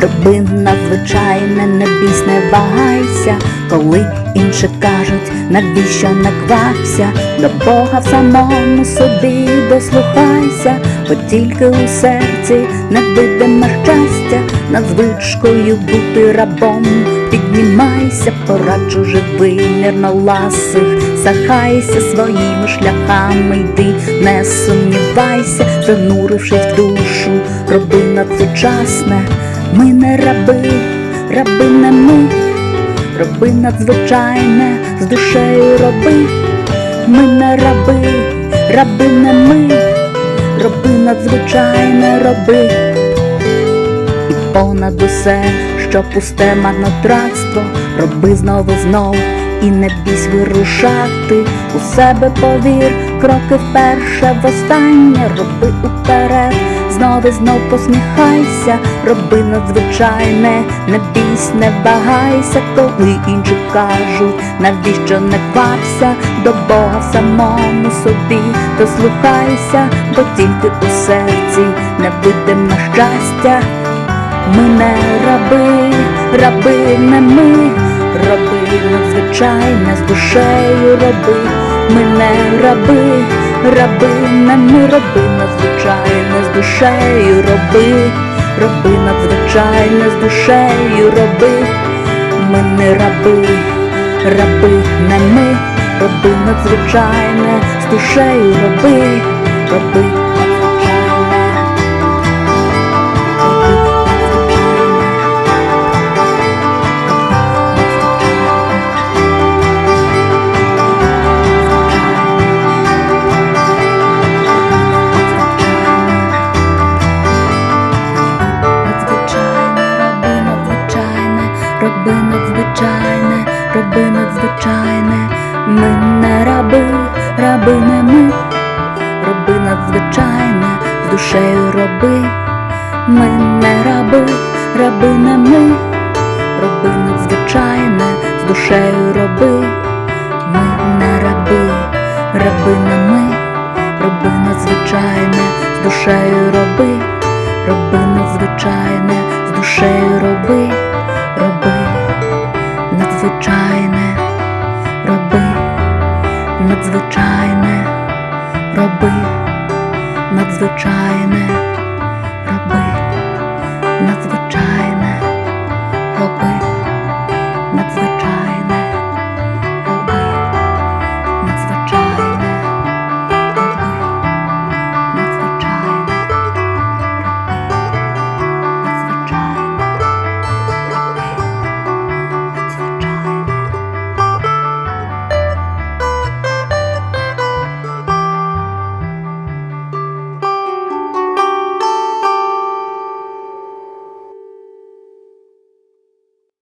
роби надзвичайне, не бійсь, не вагайся, коли інші кажуть, навіщо не квапся, до Бога в самому собі дослухайся, бо тільки у серці невидиме щастя, над звичкою бути рабом. Піднімайся, пораджу живий, мирно ласих, сахайся своїми шляхами, йди, не сумнівайся, занурившись в душу, роби надсучасне, ми не раби, раби не ми, роби надзвичайне, з душею роби, ми не раби, раби не ми, роби надзвичайне, роби. І понад усе, що пусте марнотратство, роби знову знов. І не бійсь вирушати. У себе повір, кроки вперше, востаннє, роби уперед, знов і знов посміхайся, роби надзвичайне, не бійсь, не вагайся, коли інші кажуть, навіщо не квапся, до Бога самому собі, дослухайся, бо тільки у серці невидиме щастя. Ми не раби, раби не ми, роби надзвичайне з душею роби, ми не раби, раби не ми, роби надзвичайне з душею роби, роби звичайна, з душею роби, ми не раби, раби не ми, роби звичайна, з душею роби, роби роби надзвичайне, роби надзвичайне, ми не раби, раби не ми, роби надзвичайне, з душею роби, ми не раби, раби не ми, роби надзвичайне, з душею роби, ми не раби, раби не ми, роби надзвичайне, з душею роби, роби надзвичайне, з душею роби, надзвичайне, роби надзвичайне.